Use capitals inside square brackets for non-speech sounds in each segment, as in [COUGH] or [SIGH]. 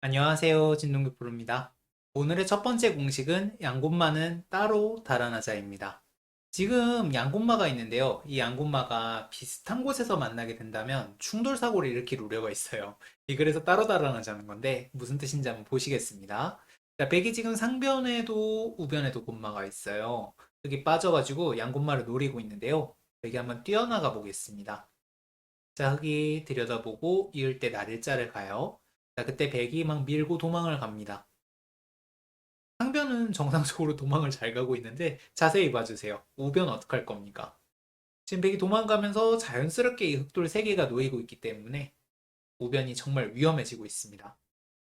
안녕하세요. 진동규 프로입니다. 오늘의 첫 번째 공식은 양곤마는 따로 달아나자입니다. 지금 양곤마가 있는데요. 이 양곤마가 비슷한 곳에서 만나게 된다면 충돌 사고를 일으킬 우려가 있어요. 이 그래서 따로 달아나자는 건데 무슨 뜻인지 한번 보시겠습니다. 자, 백이 지금 상변에도 우변에도 곤마가 있어요. 여기 빠져가지고 양곤마를 노리고 있는데요. 백이 한번 뛰어나가 보겠습니다. 자, 흙이 들여다보고 이을 때 나를자를 가요. 자, 그때 백이 막 밀고 도망을 갑니다. 상변은 정상적으로 도망을 잘 가고 있는데 자세히 봐주세요. 우변 어떡할 겁니까? 지금 백이 도망가면서 자연스럽게 이 흑돌 3개가 놓이고 있기 때문에 우변이 정말 위험해지고 있습니다.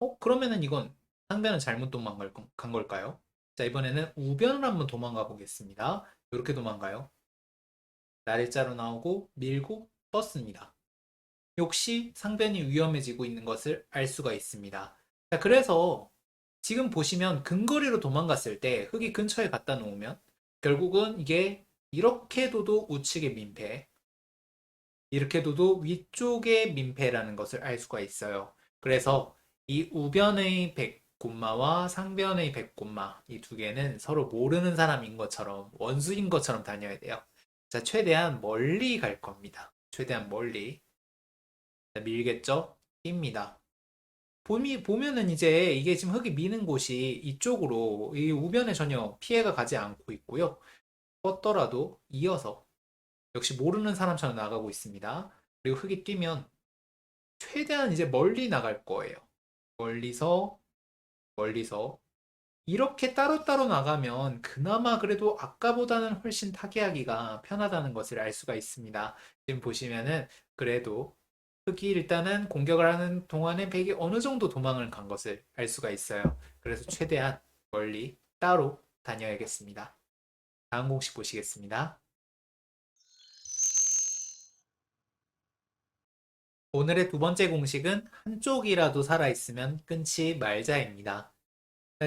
어? 그러면은 이건 상변은 잘못 도망간 걸까요? 자, 이번에는 우변을 한번 도망가 보겠습니다. 이렇게 도망가요. 나일자로 나오고 밀고 떴습니다. 역시 상변이 위험해지고 있는 것을 알 수가 있습니다. 자, 그래서 지금 보시면 근거리로 도망갔을 때 흙이 근처에 갖다 놓으면 결국은 이게 이렇게 둬도 우측의 민폐, 이렇게 둬도 위쪽의 민폐라는 것을 알 수가 있어요. 그래서 이 우변의 백곰마와 상변의 백곰마 이 두 개는 서로 모르는 사람인 것처럼 원수인 것처럼 다녀야 돼요. 자, 최대한 멀리 갈 겁니다. 최대한 멀리. 자, 밀겠죠? 뜁니다. 봄이 보면은 이제 이게 지금 흙이 미는 곳이 이쪽으로 이 우변에 전혀 피해가 가지 않고 있고요. 뻗더라도 이어서 역시 모르는 사람처럼 나가고 있습니다. 그리고 흙이 뛰면 최대한 이제 멀리 나갈 거예요. 멀리서 멀리서 이렇게 따로따로 나가면 그나마 그래도 아까보다는 훨씬 타개하기가 편하다는 것을 알 수가 있습니다. 지금 보시면은 그래도 흑이 일단은 공격을 하는 동안에 백이 어느 정도 도망을 간 것을 알 수가 있어요. 그래서 최대한 멀리 따로 다녀야겠습니다. 다음 공식 보시겠습니다. 오늘의 두 번째 공식은 한쪽이라도 살아있으면 끊지 말자입니다.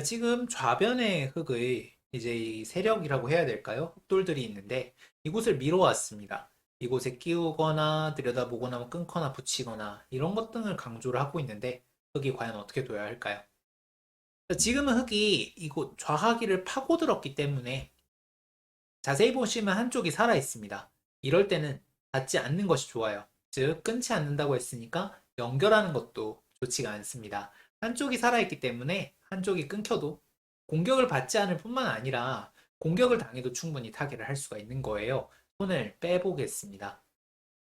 지금 좌변의 흙의 이제 이 세력이라고 해야 될까요? 흑돌들이 있는데 이곳을 밀어왔습니다. 이곳에 끼우거나 들여다보거나 뭐 끊거나 붙이거나 이런 것 등을 강조를 하고 있는데 흙이 과연 어떻게 둬야 할까요? 지금은 흙이 이곳 좌하기를 파고들었기 때문에 자세히 보시면 한쪽이 살아 있습니다. 이럴 때는 닿지 않는 것이 좋아요. 즉 끊지 않는다고 했으니까 연결하는 것도 좋지가 않습니다. 한쪽이 살아있기 때문에 한쪽이 끊겨도 공격을 받지 않을 뿐만 아니라 공격을 당해도 충분히 타개를 할 수가 있는 거예요. 손을 빼보겠습니다.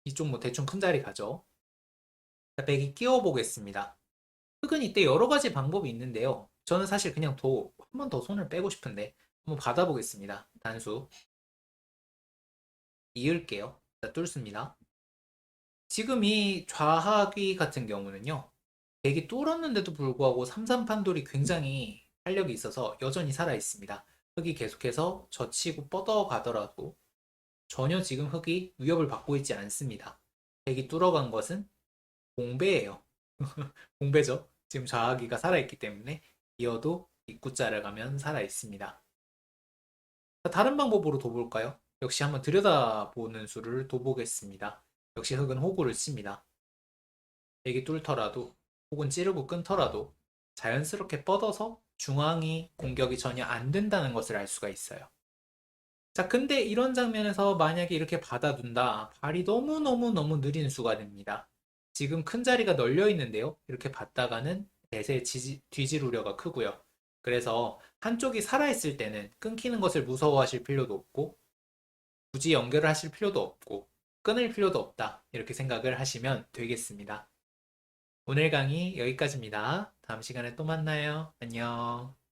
이쪽 뭐 대충 큰 자리 가죠. 자, 백이 끼워 보겠습니다. 흙은 이때 여러 가지 방법이 있는데요. 저는 사실 그냥 더, 한 번 더 손을 빼고 싶은데, 한번 받아보겠습니다. 단수. 이을게요. 자, 뚫습니다. 지금 이 좌하귀 같은 경우는요. 백이 뚫었는데도 불구하고 삼삼판돌이 굉장히 활력이 있어서 여전히 살아 있습니다. 흙이 계속해서 젖히고 뻗어가더라도 전혀 지금 흙이 위협을 받고 있지 않습니다. 백이 뚫어간 것은 공배예요. [LAUGHS] 공배죠. 지금 좌하기가 살아있기 때문에 이어도 입구자를 가면 살아있습니다. 다른 방법으로 둬볼까요? 역시 한번 들여다보는 수를 둬보겠습니다. 역시 흙은 호구를 칩니다. 백이 뚫더라도 혹은 찌르고 끊더라도 자연스럽게 뻗어서 중앙이 공격이 전혀 안 된다는 것을 알 수가 있어요. 자, 근데 이런 장면에서 만약에 이렇게 받아둔다. 발이 너무너무너무 느린 수가 됩니다. 지금 큰 자리가 널려 있는데요. 이렇게 받다가는 대세 뒤질 우려가 크고요. 그래서 한쪽이 살아있을 때는 끊기는 것을 무서워하실 필요도 없고 굳이 연결을 하실 필요도 없고 끊을 필요도 없다. 이렇게 생각을 하시면 되겠습니다. 오늘 강의 여기까지입니다. 다음 시간에 또 만나요. 안녕.